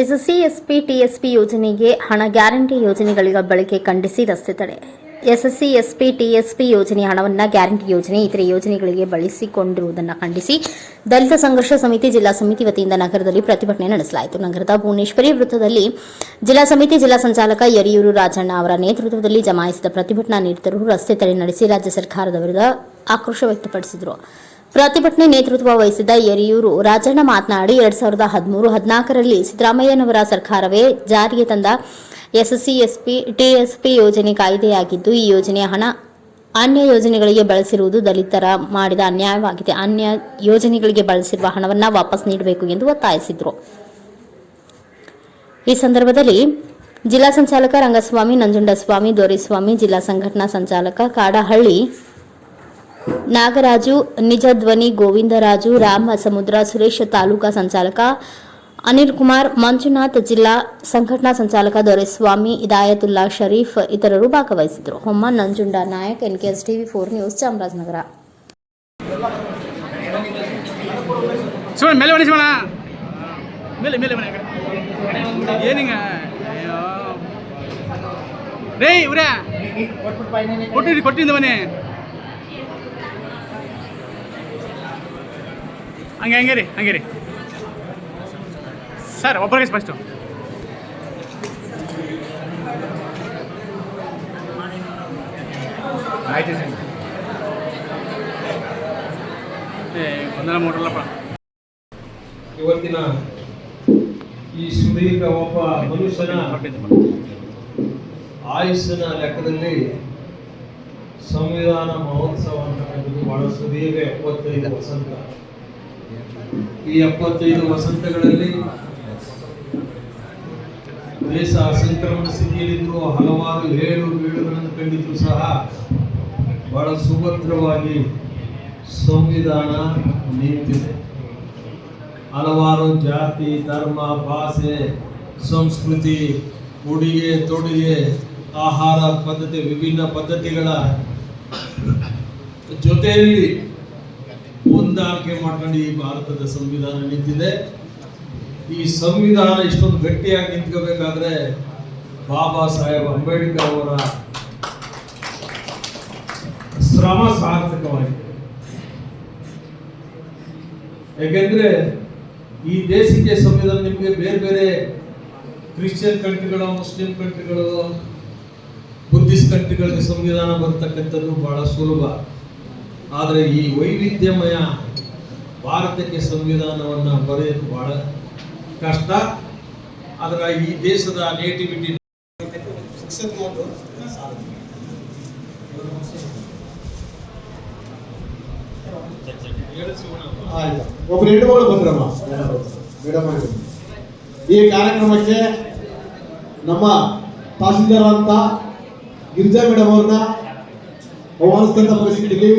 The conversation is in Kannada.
ಎಸ್ಎಸ್ಸಿ ಎಸ್ಪಿ ಟಿಎಸ್ಪಿ ಯೋಜನೆಗೆ ಹಣ ಗ್ಯಾರಂಟಿ ಯೋಜನೆಗಳ ಬಳಕೆ ಖಂಡಿಸಿ ರಸ್ತೆ ತಡೆ. ಎಸ್ಎಸ್ಸಿ ಎಸ್ಪಿ ಟಿಎಸ್ಪಿ ಯೋಜನೆ ಹಣವನ್ನು ಗ್ಯಾರಂಟಿ ಯೋಜನೆ, ಇತರೆ ಯೋಜನೆಗಳಿಗೆ ಬಳಸಿಕೊಂಡಿರುವುದನ್ನು ಖಂಡಿಸಿ ದಲಿತ ಸಂಘರ್ಷ ಸಮಿತಿ, ಜಿಲ್ಲಾ ಸಮಿತಿ ವತಿಯಿಂದ ನಗರದಲ್ಲಿ ಪ್ರತಿಭಟನೆ ನಡೆಸಲಾಯಿತು. ನಗರದ ಭುವನೇಶ್ವರಿ ವೃತ್ತದಲ್ಲಿ ಜಿಲ್ಲಾ ಸಮಿತಿ, ಜಿಲ್ಲಾ ಸಂಚಾಲಕ ಯರಿಯೂರು ರಾಜಣ್ಣ ಅವರ ನೇತೃತ್ವದಲ್ಲಿ ಜಮಾಯಿಸಿದ ಪ್ರತಿಭಟನಾ ನಿರತರು ರಸ್ತೆ ತಡೆ ನಡೆಸಿ ರಾಜ್ಯ ಸರ್ಕಾರದ ವಿರುದ್ಧ ಆಕ್ರೋಶ ವ್ಯಕ್ತಪಡಿಸಿದರು. ಪ್ರತಿಭಟನೆ ನೇತೃತ್ವ ವಹಿಸಿದ ಯರಿಯೂರು ರಾಜಣ್ಣ ಮಾತನಾಡಿ, ಎರಡ್ ಸಾವಿರದ ಹದಿಮೂರು ಹದಿನಾಲ್ಕರಲ್ಲಿ ಸಿದ್ದರಾಮಯ್ಯನವರ ಸರ್ಕಾರವೇ ಜಾರಿಗೆ ತಂದ ಎಸ್ಎಸ್ಸಿ, ಎಸ್ಪಿ ಟಿಎಸ್ಪಿ ಯೋಜನೆ ಕಾಯ್ದೆಯಾಗಿದ್ದು, ಈ ಯೋಜನೆಯ ಹಣ ಅನ್ಯ ಯೋಜನೆಗಳಿಗೆ ಬಳಸಿರುವುದು ದಲಿತರ ಮಾಡಿದ ಅನ್ಯಾಯವಾಗಿದೆ. ಅನ್ಯ ಯೋಜನೆಗಳಿಗೆ ಬಳಸಿರುವ ಹಣವನ್ನು ವಾಪಸ್ ನೀಡಬೇಕು ಎಂದು ಒತ್ತಾಯಿಸಿದರು. ಈ ಸಂದರ್ಭದಲ್ಲಿ ಜಿಲ್ಲಾ ಸಂಚಾಲಕ ರಂಗಸ್ವಾಮಿ, ನಂಜುಂಡಸ್ವಾಮಿ, ದೊರೆಸ್ವಾಮಿ, ಜಿಲ್ಲಾ ಸಂಘಟನಾ ಸಂಚಾಲಕ ಕಾಡಹಳ್ಳಿ ನಾಗರಾಜು ನಿಜ ಧ್ವನಿ ಗೋವಿಂದರಾಜು ರಾಮ ಸಮುದ್ರ ಸುರೇಶ್ ತಾಲೂಕಾ ಸಂಚಾಲಕ ಅನಿಲ್ ಕುಮಾರ್ ಮಂಜುನಾಥ್ ಜಿಲ್ಲಾ ಸಂಘಟನಾ ಸಂಚಾಲಕ ದೊರೆಸ್ವಾಮಿ ಇದಾಯತುಲ್ಲಾ ಶರೀಫ್ ಇತರರು ಭಾಗವಹಿಸಿದರು ಹೊಮ್ಮ Nanjunda Nayak NKS TV four news Chamarajanagar. Shivanna ಮೇಲೆ ಹಂಗೆ ಹಂಗೆ ರೀ ಹಂಗೆ ರೀ. ಸರ್ ಒಬ್ಬರಿಗೆ ಫಸ್ಟು ಆಯ್ತು ಸರ್. ಏ ಒಂದರ ಮೂರಲ್ಲಪ್ಪ ಇವತ್ತಿನ ಈ ಸುದೀರ್ಘ ಒಬ್ಬ ಮನುಷ್ಯನ ಆಯುಸ್ಸಿನ ಲೆಕ್ಕದಲ್ಲಿ ಸಂವಿಧಾನ ಮಹೋತ್ಸವ ಅಂತ ಬಹಳ ಸುದೀರ್ಘ ಎಪ್ಪತ್ತೈದು ವಸಂತ ಈ ಎಪ್ಪತ್ತೈದು ವಸಂತಗಳಲ್ಲಿ ದೇಶ ಸಂಕ್ರಮಣ ಸ್ಥಿತಿಯಲ್ಲಿದ್ದು ಹಲವಾರು ಏಳು ಬೀಳುಗಳನ್ನು ಕಂಡಿದ್ರು ಸಹ ಬಹಳ ಸುಭದ್ರವಾಗಿ ಸಂವಿಧಾನ ನಿಂತಿದೆ. ಹಲವಾರು ಜಾತಿ, ಧರ್ಮ, ಭಾಷೆ, ಸಂಸ್ಕೃತಿ, ಉಡುಗೆ, ತೊಡುಗೆ, ಆಹಾರ ಪದ್ಧತಿ, ವಿಭಿನ್ನ ಪದ್ಧತಿಗಳ ಜೊತೆಯಲ್ಲಿ ಹೊಂದಾಣಿಕೆ ಮಾಡ್ಕೊಂಡು ಈ ಭಾರತದ ಸಂವಿಧಾನ ನಿಂತಿದೆ. ಈ ಸಂವಿಧಾನ ಇಷ್ಟೊಂದು ಗಟ್ಟಿಯಾಗಿ ನಿಂತ್ಕೋಬೇಕಾದ್ರೆ ಬಾಬಾ ಸಾಹೇಬ್ ಅಂಬೇಡ್ಕರ್ ಅವರ ಶ್ರಮ ಸಾರ್ಥಕವಾಗಿದೆ. ಯಾಕೆಂದ್ರೆ ಈ ದೇಶಕ್ಕೆ ಸಂವಿಧಾನ ನಿಮಗೆ ಬೇರೆ ಬೇರೆ ಕ್ರಿಶ್ಚಿಯನ್ ಕಂಟ್ರಿಗಳು, ಮುಸ್ಲಿಂ ಕಂಟ್ರಿಗಳು, ಬುದ್ಧಿಸ್ಟ್ ಕಂಟ್ರಿಗಳಿಗೆ ಸಂವಿಧಾನ ಬರ್ತಕ್ಕಂಥದ್ದು ಬಹಳ ಸುಲಭ. ಆದರೆ ಈ ವೈವಿಧ್ಯಮಯ ಭಾರತಕ್ಕೆ ಸಂವಿಧಾನವನ್ನು ಬರೆಯೋದು ಬಹಳ ಕಷ್ಟ. ಆದರೆ ಈ ದೇಶದ ನೇಟಿವಿಟಿ ಬಂದ್ರಮ್ಮ. ಈ ಕಾರ್ಯಕ್ರಮಕ್ಕೆ ನಮ್ಮ ತಹಸೀಲ್ದಾರ್ ಅಂತ ಗಿರಿಜಾ ಮೇಡಮ್ ಅವ್ರನ್ನ ಆಹ್ವಾನಿಸಿದಂತ ಪರಿಸ್ಥಿತಿಯಲ್ಲಿ